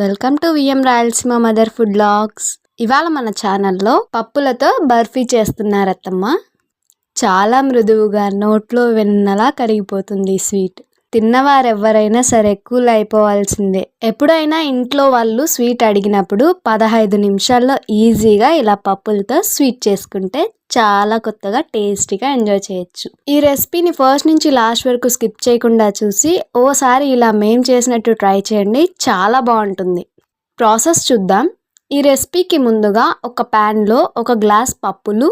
Welcome to VM Rayalaseema mother food blogs. ఇవాళ మన ఛానల్లో పప్పులతో బర్ఫీ చేస్తున్నారత్తమ్మ. చాలా మృదువుగా నోట్లో వెన్నలా కరిగిపోతుంది ఈ స్వీట్. తిన్నవారెవ్వరైనా సరే కూల్ అయిపోవాల్సిందే ఎప్పుడైనా ఇంట్లో వాళ్ళు స్వీట్ అడిగినప్పుడు పదహైదు నిమిషాల్లో ఈజీగా ఇలా పప్పులతో స్వీట్ చేసుకుంటే చాలా కొత్తగా టేస్టీగా ఎంజాయ్ చేయొచ్చు. ఈ రెసిపీని ఫస్ట్ నుంచి లాస్ట్ వరకు స్కిప్ చేయకుండా చూసి ఓసారి ఇలా మేం చేసినట్టు ట్రై చేయండి చాలా బాగుంటుంది. ప్రాసెస్ చూద్దాం. ఈ రెసిపీకి ముందుగా ఒక ప్యాన్లో ఒక గ్లాస్ పప్పులు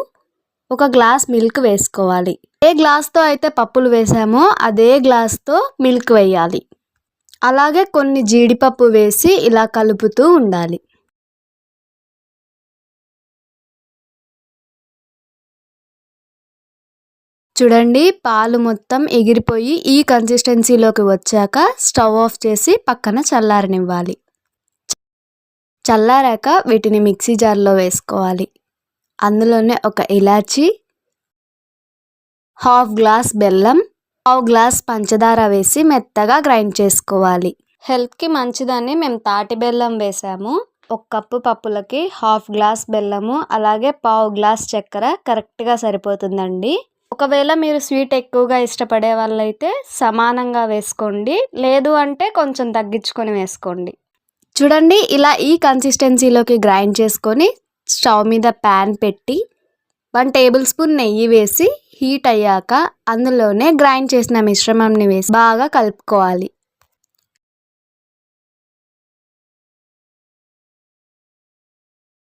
ఒక గ్లాస్ మిల్క్ వేసుకోవాలి. ఏ గ్లాస్తో అయితే పప్పులు వేసామో అదే గ్లాస్తో మిల్క్ వేయాలి. అలాగే కొన్ని జీడిపప్పు వేసి ఇలా కలుపుతూ ఉండాలి. చూడండి పాలు మొత్తం ఎగిరిపోయి ఈ కన్సిస్టెన్సీలోకి వచ్చాక స్టవ్ ఆఫ్ చేసి పక్కన చల్లారనివ్వాలి. చల్లారాక వీటిని మిక్సీ జార్లో వేసుకోవాలి. అందులోనే ఒక ఇలాచి హాఫ్ గ్లాస్ బెల్లం హాఫ్ గ్లాస్ పంచదార వేసి మెత్తగా గ్రైండ్ చేసుకోవాలి. హెల్త్కి మంచిదని మేము తాటి బెల్లం వేసాము. ఒక కప్పు పప్పులకి హాఫ్ గ్లాస్ బెల్లము అలాగే పావు గ్లాస్ చక్కెర కరెక్ట్గా సరిపోతుందండి. ఒకవేళ మీరు స్వీట్ ఎక్కువగా ఇష్టపడే వాళ్ళైతే సమానంగా వేసుకోండి. లేదు అంటే కొంచెం తగ్గించుకొని వేసుకోండి. చూడండి ఇలా ఈ కన్సిస్టెన్సీలోకి గ్రైండ్ చేసుకొని స్టవ్ మీద ప్యాన్ పెట్టి వన్ టేబుల్ స్పూన్ నెయ్యి వేసి హీట్ అయ్యాక అందులోనే గ్రైండ్ చేసిన మిశ్రమంని వేసి బాగా కలుపుకోవాలి.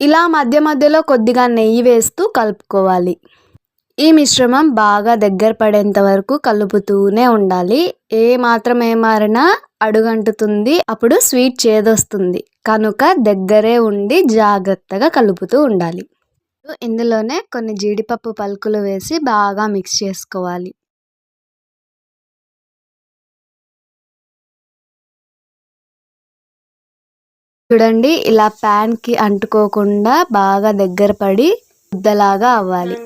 ఇలా మధ్య మధ్యలో కొద్దిగా నెయ్యి వేస్తూ కలుపుకోవాలి. ఈ మిశ్రమం బాగా దగ్గర పడేంత వరకు కలుపుతూనే ఉండాలి. ఏ మాత్రం ఏమారినా అడుగంటుతుంది అప్పుడు స్వీట్ చేదొస్తుంది. కనుక దగ్గరే ఉండి జాగ్రత్తగా కలుపుతూ ఉండాలి. ఇందులోనే కొన్ని జీడిపప్పు పలుకులు వేసి బాగా మిక్స్ చేసుకోవాలి. చూడండి ఇలా ప్యాన్కి అంటుకోకుండా బాగా దగ్గర పడి ముద్దలాగా అవ్వాలి.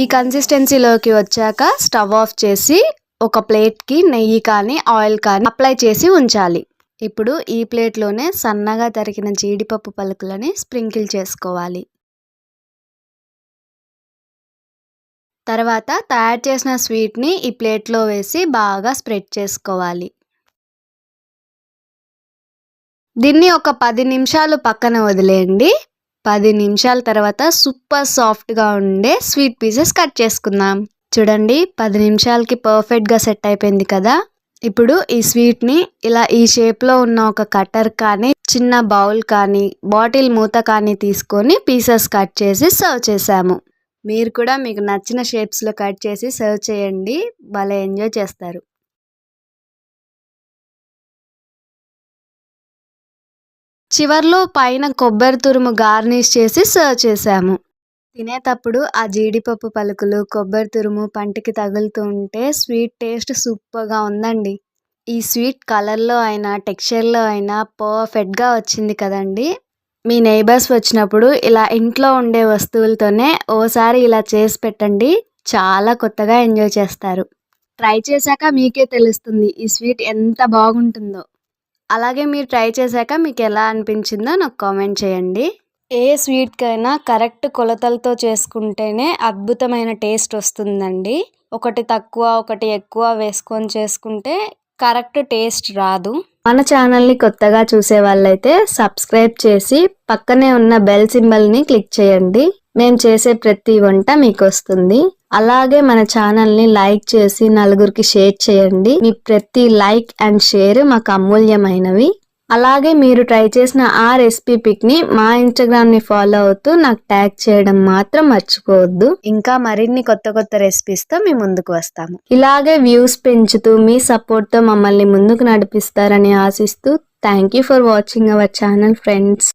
ఈ కన్సిస్టెన్సీలోకి వచ్చాక స్టవ్ ఆఫ్ చేసి ఒక ప్లేట్కి నెయ్యి కానీ ఆయిల్ కానీ అప్లై చేసి ఉంచాలి. ఇప్పుడు ఈ ప్లేట్లోనే సన్నగా తరిగిన జీడిపప్పు పలుకులని స్ప్రింకిల్ చేసుకోవాలి. తర్వాత తయారు చేసిన స్వీట్ని ఈ ప్లేట్లో వేసి బాగా స్ప్రెడ్ చేసుకోవాలి. దీన్ని ఒక పది నిమిషాలు పక్కన వదిలేయండి. పది నిమిషాల తర్వాత సూపర్ సాఫ్ట్గా ఉండే స్వీట్ పీసెస్ కట్ చేసుకుందాం. చూడండి పది నిమిషాలకి పర్ఫెక్ట్గా సెట్ అయిపోయింది కదా? ఇప్పుడు ఈ స్వీట్ని ఇలా ఈ షేప్లో ఉన్న ఒక కట్టర్ కానీ చిన్న బౌల్ కానీ బాటిల్ మూత కానీ తీసుకొని పీసెస్ కట్ చేసి సర్వ్ చేసాము మీరు కూడా మీకు నచ్చిన షేప్స్లో కట్ చేసి సర్వ్ చేయండి. భలే ఎంజాయ్ చేస్తారు. చివర్లో పైన కొబ్బరి తురుము గార్నిష్ చేసి సర్వ్ చేసాము తినేటప్పుడు ఆ జీడిపప్పు పలుకులు కొబ్బరి తురుము పంటికి తగులుతూ ఉంటే స్వీట్ టేస్ట్ సూపర్గా ఉందండి. ఈ స్వీట్ కలర్లో అయినా టెక్స్చర్లో అయినా పర్ఫెక్ట్గా వచ్చింది కదండి. మీ నైబర్స్ వచ్చినప్పుడు ఇలా ఇంట్లో ఉండే వస్తువులతోనే ఓసారి ఇలా చేసి పెట్టండి. చాలా కొత్తగా ఎంజాయ్ చేస్తారు. ట్రై చేశాక మీకే తెలుస్తుంది ఈ స్వీట్ ఎంత బాగుంటుందో. అలాగే మీరు ట్రై చేశాక మీకు ఎలా అనిపించిందో నాకు కామెంట్ చేయండి. ఏ స్వీట్కైనా కరెక్ట్ కొలతలతో చేసుకుంటేనే అద్భుతమైన టేస్ట్ వస్తుందండి. ఒకటి తక్కువ ఒకటి ఎక్కువ వేసుకొని చేసుకుంటే కరెక్ట్ టేస్ట్ రాదు. మన ఛానల్ని కొత్తగా చూసే వాళ్ళైతే సబ్స్క్రైబ్ చేసి పక్కనే ఉన్న బెల్ సింబల్ని క్లిక్ చేయండి. మేము చేసే ప్రతి వంట మీకు వస్తుంది. అలాగే మన ఛానల్ని లైక్ చేసి నలుగురికి షేర్ చేయండి. మీ ప్రతి లైక్ అండ్ షేర్ మాకు అమూల్యమైనవి. అలాగే మీరు ట్రై చేసిన ఆ రెసిపీ పిక్ని మా ఇన్స్టాగ్రామ్ని ఫాలో అవుతూ నాకు ట్యాగ్ చేయడం మాత్రం మర్చిపోవద్దు. ఇంకా మరిన్ని కొత్త కొత్త రెసిపీస్తో మీ ముందుకు వస్తాము. ఇలాగే వ్యూస్ పెంచుతూ మీ సపోర్ట్తో మమ్మల్ని ముందుకు నడిపిస్తారని ఆశిస్తూ thank you for watching our channel friends